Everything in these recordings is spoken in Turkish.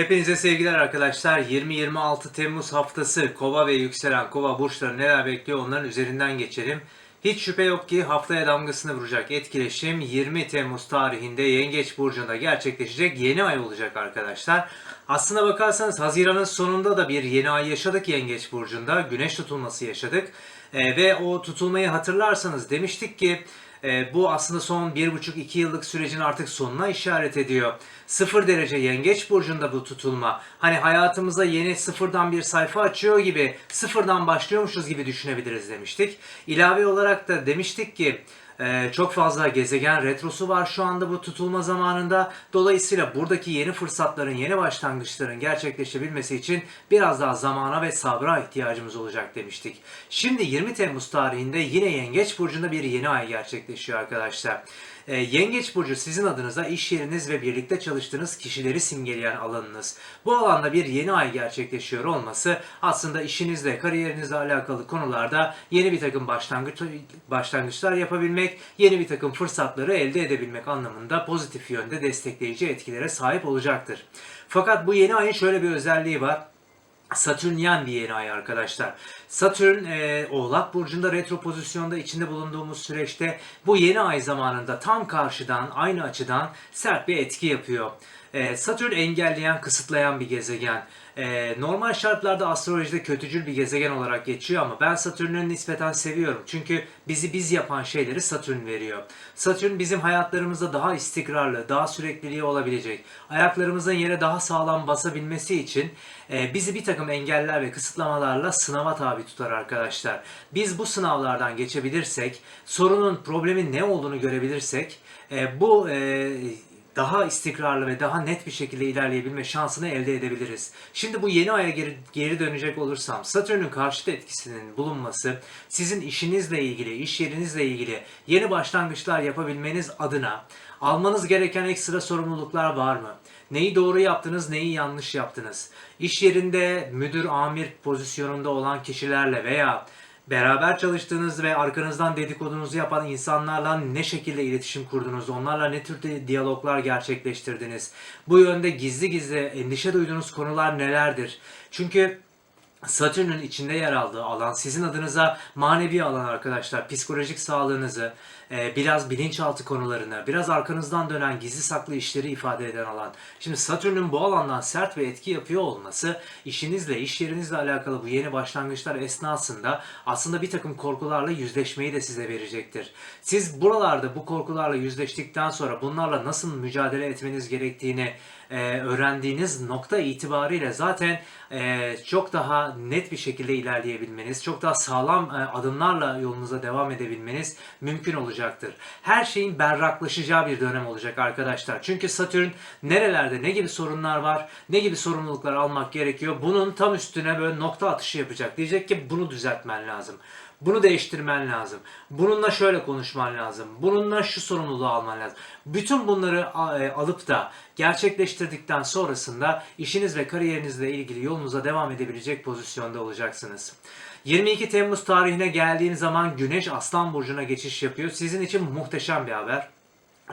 Hepinize sevgiler arkadaşlar. 20-26 Temmuz haftası Kova ve yükselen Kova burçları neler bekliyor onların üzerinden geçelim. Hiç şüphe yok ki haftaya damgasını vuracak etkileşim 20 Temmuz tarihinde Yengeç Burcu'nda gerçekleşecek yeni ay olacak arkadaşlar. Aslına bakarsanız Haziran'ın sonunda da bir yeni ay yaşadık Yengeç Burcu'nda. Güneş tutulması yaşadık. Ee, ve o tutulmayı hatırlarsanız demiştik ki e, bu aslında son 1,5-2 yıllık sürecin artık sonuna işaret ediyor. Sıfır derece yengeç burcunda bu tutulma. Hani hayatımıza yeni sıfırdan bir sayfa açıyor gibi, sıfırdan başlıyormuşuz gibi düşünebiliriz demiştik. İlave olarak da demiştik ki ee, çok fazla gezegen retrosu var şu anda bu tutulma zamanında. Dolayısıyla buradaki yeni fırsatların, yeni başlangıçların gerçekleşebilmesi için biraz daha zamana ve sabra ihtiyacımız olacak demiştik. Şimdi 20 Temmuz tarihinde yine Yengeç Burcu'nda bir yeni ay gerçekleşiyor arkadaşlar. Ee, Yengeç Burcu sizin adınıza iş yeriniz ve birlikte çalıştığınız kişileri simgeleyen alanınız. Bu alanda bir yeni ay gerçekleşiyor olması aslında işinizle, kariyerinizle alakalı konularda yeni bir takım başlangıç, başlangıçlar yapabilmek, yeni bir takım fırsatları elde edebilmek anlamında pozitif yönde destekleyici etkilere sahip olacaktır. Fakat bu yeni ayın şöyle bir özelliği var. Satürnyen bir yeni ay arkadaşlar. Satürn e, Oğlak Burcu'nda retro pozisyonda içinde bulunduğumuz süreçte bu yeni ay zamanında tam karşıdan aynı açıdan sert bir etki yapıyor. E, Satürn engelleyen, kısıtlayan bir gezegen. E, normal şartlarda astrolojide kötücül bir gezegen olarak geçiyor ama ben Satürn'ü nispeten seviyorum. Çünkü bizi biz yapan şeyleri Satürn veriyor. Satürn bizim hayatlarımızda daha istikrarlı, daha sürekliliği olabilecek, ayaklarımızın yere daha sağlam basabilmesi için e, bizi bir takım engeller ve kısıtlamalarla sınava tabi tutar arkadaşlar. Biz bu sınavlardan geçebilirsek, sorunun, problemin ne olduğunu görebilirsek, e, bu e, daha istikrarlı ve daha net bir şekilde ilerleyebilme şansını elde edebiliriz. Şimdi bu yeni aya geri, geri dönecek olursam Satürn'ün karşıt etkisinin bulunması sizin işinizle ilgili, iş yerinizle ilgili yeni başlangıçlar yapabilmeniz adına almanız gereken ekstra sorumluluklar var mı? Neyi doğru yaptınız, neyi yanlış yaptınız? İş yerinde müdür, amir pozisyonunda olan kişilerle veya beraber çalıştığınız ve arkanızdan dedikodunuzu yapan insanlarla ne şekilde iletişim kurdunuz? Onlarla ne tür diyaloglar gerçekleştirdiniz? Bu yönde gizli gizli endişe duyduğunuz konular nelerdir? Çünkü Satürn'ün içinde yer aldığı alan sizin adınıza manevi alan arkadaşlar. Psikolojik sağlığınızı, biraz bilinçaltı konularını, biraz arkanızdan dönen gizli saklı işleri ifade eden alan. Şimdi Satürn'ün bu alandan sert bir etki yapıyor olması işinizle, iş yerinizle alakalı bu yeni başlangıçlar esnasında aslında bir takım korkularla yüzleşmeyi de size verecektir. Siz buralarda bu korkularla yüzleştikten sonra bunlarla nasıl mücadele etmeniz gerektiğini e, öğrendiğiniz nokta itibariyle zaten e, çok daha net bir şekilde ilerleyebilmeniz, çok daha sağlam e, adımlarla yolunuza devam edebilmeniz mümkün olacaktır. Her şeyin berraklaşacağı bir dönem olacak arkadaşlar. Çünkü Satürn nerelerde ne gibi sorunlar var, ne gibi sorumluluklar almak gerekiyor bunun tam üstüne böyle nokta atışı yapacak. Diyecek ki bunu düzeltmen lazım. Bunu değiştirmen lazım. Bununla şöyle konuşman lazım. Bununla şu sorumluluğu alman lazım. Bütün bunları e, alıp da gerçekleştirdikten sonrasında işiniz ve kariyerinizle ilgili yolunuza devam edebilecek pozisyonda olacaksınız. 22 Temmuz tarihine geldiğim zaman Güneş Aslan Burcu'na geçiş yapıyor. Sizin için muhteşem bir haber.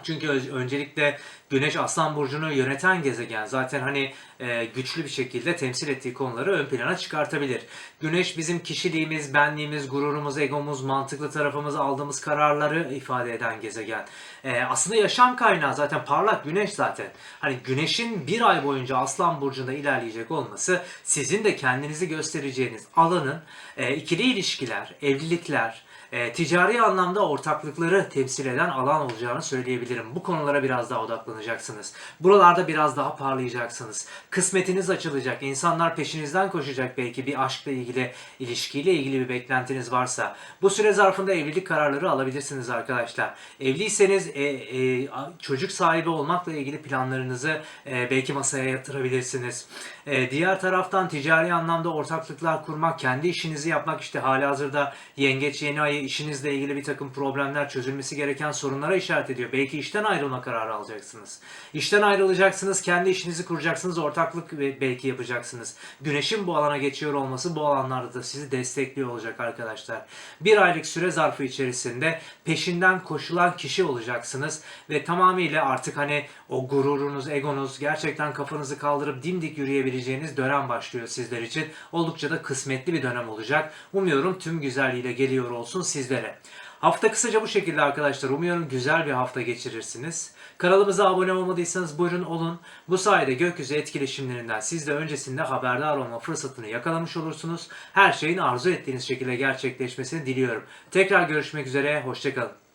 Çünkü öncelikle Güneş Aslan Burcu'nu yöneten gezegen zaten hani e, güçlü bir şekilde temsil ettiği konuları ön plana çıkartabilir. Güneş bizim kişiliğimiz, benliğimiz, gururumuz, egomuz, mantıklı tarafımız, aldığımız kararları ifade eden gezegen. E, aslında yaşam kaynağı zaten parlak güneş zaten. Hani güneşin bir ay boyunca Aslan Burcu'nda ilerleyecek olması sizin de kendinizi göstereceğiniz alanın e, ikili ilişkiler, evlilikler, e, ticari anlamda ortaklıkları temsil eden alan olacağını söyleyebilirim. Bu konulara biraz daha odaklanacaksınız. Buralarda biraz daha parlayacaksınız. Kısmetiniz açılacak. İnsanlar peşinizden koşacak belki bir aşkla ilgili, ilişkiyle ilgili bir beklentiniz varsa. Bu süre zarfında evlilik kararları alabilirsiniz arkadaşlar. Evliyseniz e, e, çocuk sahibi olmakla ilgili planlarınızı e, belki masaya yatırabilirsiniz. E, diğer taraftan ticari anlamda ortaklıklar kurmak, kendi işinizi yapmak işte hali hazırda yengeç yeni ayı ay işinizle ilgili bir takım problemler, çözülmesi gereken sorunlara işaret ediyor. Belki işten ayrılma kararı alacaksınız. İşten ayrılacaksınız, kendi işinizi kuracaksınız, ortaklık belki yapacaksınız. Güneşin bu alana geçiyor olması bu alanlarda da sizi destekliyor olacak arkadaşlar. Bir aylık süre zarfı içerisinde peşinden koşulan kişi olacaksınız ve tamamıyla artık hani o gururunuz, egonuz gerçekten kafanızı kaldırıp dimdik yürüyebileceğiniz dönem başlıyor sizler için. Oldukça da kısmetli bir dönem olacak. Umuyorum tüm güzelliğiyle geliyor olsun sizlere. Hafta kısaca bu şekilde arkadaşlar. Umuyorum güzel bir hafta geçirirsiniz. Kanalımıza abone olmadıysanız buyurun olun. Bu sayede gökyüzü etkileşimlerinden siz de öncesinde haberdar olma fırsatını yakalamış olursunuz. Her şeyin arzu ettiğiniz şekilde gerçekleşmesini diliyorum. Tekrar görüşmek üzere, hoşçakalın.